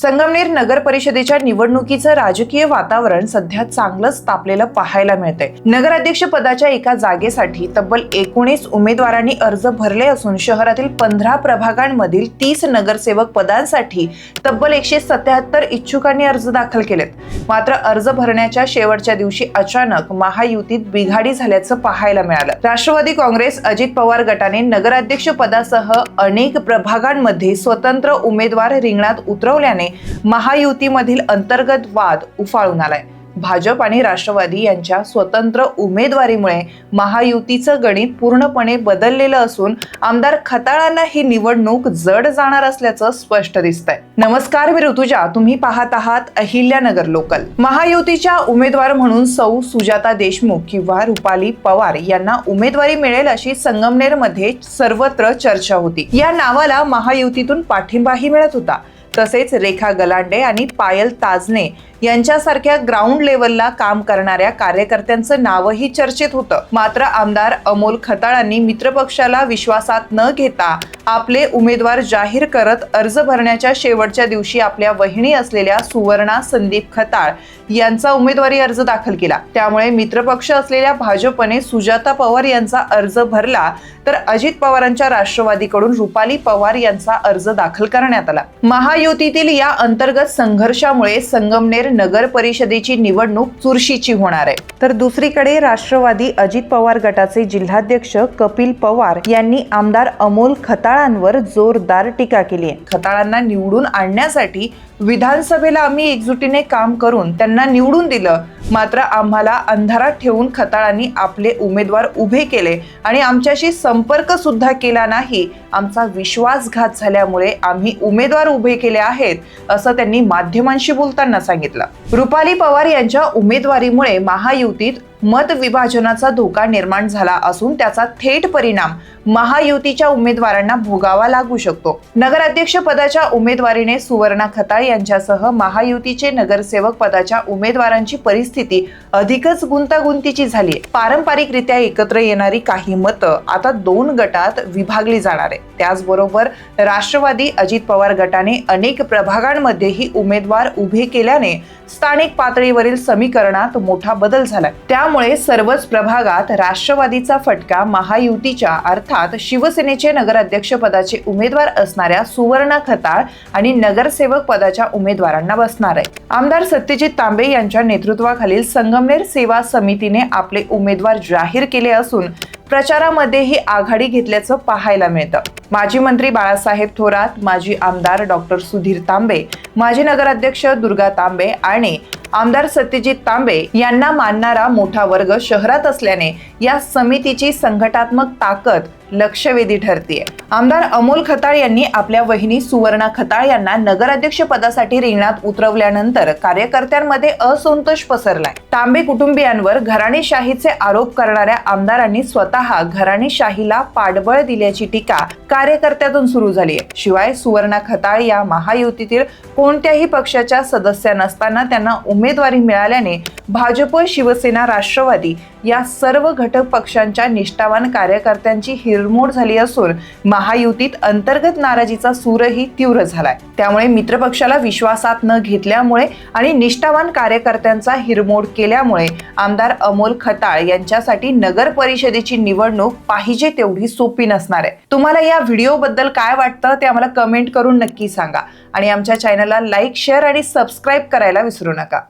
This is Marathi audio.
संगमनेर नगर परिषदेच्या निवडणुकीचं राजकीय वातावरण सध्या चांगलंच तापलेलं पाहायला मिळतंय. नगराध्यक्ष पदाच्या एका जागेसाठी तब्बल एकोणीस उमेदवारांनी अर्ज भरले असून शहरातील पंधरा प्रभागांमधील तीस नगरसेवक पदांसाठी तब्बल एकशे सत्याहत्तर इच्छुकांनी अर्ज दाखल केलेत. मात्र अर्ज भरण्याच्या शेवटच्या दिवशी अचानक महायुतीत बिघाडी झाल्याचं पाहायला मिळालं. राष्ट्रवादी काँग्रेस अजित पवार गटाने नगराध्यक्ष पदासह अनेक प्रभागांमध्ये स्वतंत्र उमेदवार रिंगणात उतरवल्याने महायुतीमधील अंतर्गत वाद उफाळून आलाय. भाजप आणि राष्ट्रवादी यांच्या स्वतंत्र उमेदवारीमुळे महायुतीचं गणित पूर्णपणे बदललेलं असून आमदार खताळांना ही निवडणूक जड जाणार असल्याचं स्पष्ट दिसतंय. नमस्कार मी ऋतुजा. तुम्ही पाहत आहात अहिल्यानगर लोकल. महायुतीच्या उमेदवार म्हणून सौ सुजाता देशमुख किंवा रुपाली पवार यांना उमेदवारी मिळेल अशी संगमनेरमध्ये सर्वत्र चर्चा होती. या नावाला महायुतीतून पाठिंबाही मिळत होता. तसेच रेखा गलांडे आणि पायल ताजने यांच्यासारख्या ग्राउंड लेवलला काम करणाऱ्या कार्यकर्त्यांचं नावही चर्चेत होतं. मात्र आमदार अमोल खताळांनी मित्रपक्षाला विश्वासात न घेता आपले उमेदवार जाहीर करत अर्ज भरण्याच्या शेवटच्या दिवशी आपल्या वहिनी असलेल्या सुवर्णा संदीप खताळ यांचा उमेदवारी अर्ज दाखल केला. त्यामुळे मित्रपक्ष असलेल्या भाजपने सुजाता पवार यांचा अर्ज भरला तर अजित पवारांच्या राष्ट्रवादीकडून रुपाली पवार यांचा अर्ज दाखल करण्यात आला. महा महायुतीतील या अंतर्गत संघर्षामुळे संगमनेर नगर परिषदेची निवडणूक चुरशीची होणार आहे. तर दुसरीकडे राष्ट्रवादी अजित पवार गटाचे जिल्हाध्यक्ष कपिल पवार यांनी आमदार अमोल खताळांवर जोरदार टीका केली आहे. खताळांना निवडून आणण्यासाठी विधानसभेला आम्ही एकजुटीने काम करून त्यांना निवडून दिलं. मात्र आम्हाला अंधारात ठेवून खताळांनी आपले उमेदवार उभे केले आणि आमच्याशी संपर्क सुद्धा केला नाही. आमचा विश्वासघात झाल्यामुळे आम्ही उमेदवार उभे केले आहेत असं त्यांनी माध्यमांशी बोलताना सांगितलं. रुपाली पवार यांच्या उमेदवारीमुळे महायुतीत मत विभाजनाचा धोका निर्माण झाला असून त्याचा थेट परिणाम महायुतीच्या उमेदवारांना भोगावा लागू शकतो. नगराध्यक्ष पदाच्या उमेदवारीने सुवर्णा खताळ यांच्यासह महायुतीचे नगरसेवक पदाच्या उमेदवारांची परिस्थिती अधिकच गुंतागुंतीची झाली पारंपरिकरित्या एकत्र येणारी काही मतं आता दोन गटात विभागली जाणार आहे त्याचबरोबर राष्ट्रवादी अजित पवार गटाने अनेक प्रभागांमध्येही उमेदवार उभे केल्याने स्थानिक पातळीवरील समीकरणात मोठा बदल झालाय. त्यामुळे सर्वच प्रभागात राष्ट्रवादीचा फटका महायुतीच्या अर्थात शिवसेनेचे नगराध्यक्ष पदाचे उमेदवार असणाऱ्या सुवर्णा खताळ आणि नगरसेवक पदाच्या उमेदवारांना बसणार आहे. आमदार सत्यजित तांबे यांच्या नेतृत्वाखालील संगमनेर सेवा समितीने आपले उमेदवार जाहीर केले असून प्रचारामध्येही आघाडी घेतल्याचं पाहायला मिळतं. माजी मंत्री बाळासाहेब थोरात माजी आमदार डॉक्टर सुधीर तांबे माजी नगराध्यक्ष दुर्गा तांबे आणि आमदार सत्यजित तांबे यांना मानणारा मोठा वर्ग शहरात असल्याने या समितीची संघटात्मक ताकद लक्षवेधी ठरतीये. आमदार अमोल खताळ यांनी आपल्या वहिनी सुवर्णा खताळ यांना नगराध्यक्ष पदासाठी रिंगणात उतरवल्यानंतर कार्यकर्त्यांमध्ये असंतोष पसरलाय. तांबे कुटुंबियांवर घराणेशाहीचे आरोप करणाऱ्या आमदारांनी स्वतः घराणेशाहीला पाठबळ दिल्याची टीका कार्यकर्त्यातून सुरू झाली आहे शिवाय सुवर्णा खताळ या महायुतीतील कोणत्याही पक्षाच्या सदस्या नसताना त्यांना उमेदवारी मिळाल्याने भाजप शिवसेना राष्ट्रवादी या सर्व घटक पक्षांच्या निष्ठावान कार्यकर्त्यांची हिरमोड झाली असून महायुतीत अंतर्गत नाराजीचा सूरही तीव्र झालाय. त्यामुळे मित्रपक्षाला विश्वासात न घेतल्यामुळे आणि निष्ठावान कार्यकर्त्यांचा हिरमोड केल्यामुळे आमदार अमोल खताळ यांच्यासाठी नगर परिषदेची निवडणूक पाहिजे तेवढी सोपी नसणार आहे. तुम्हाला या व्हिडिओ बद्दल काय वाटतं ते आम्हाला कमेंट करून नक्की सांगा. आणि आमच्या चॅनलला लाईक शेअर आणि सबस्क्राईब करायला विसरू नका.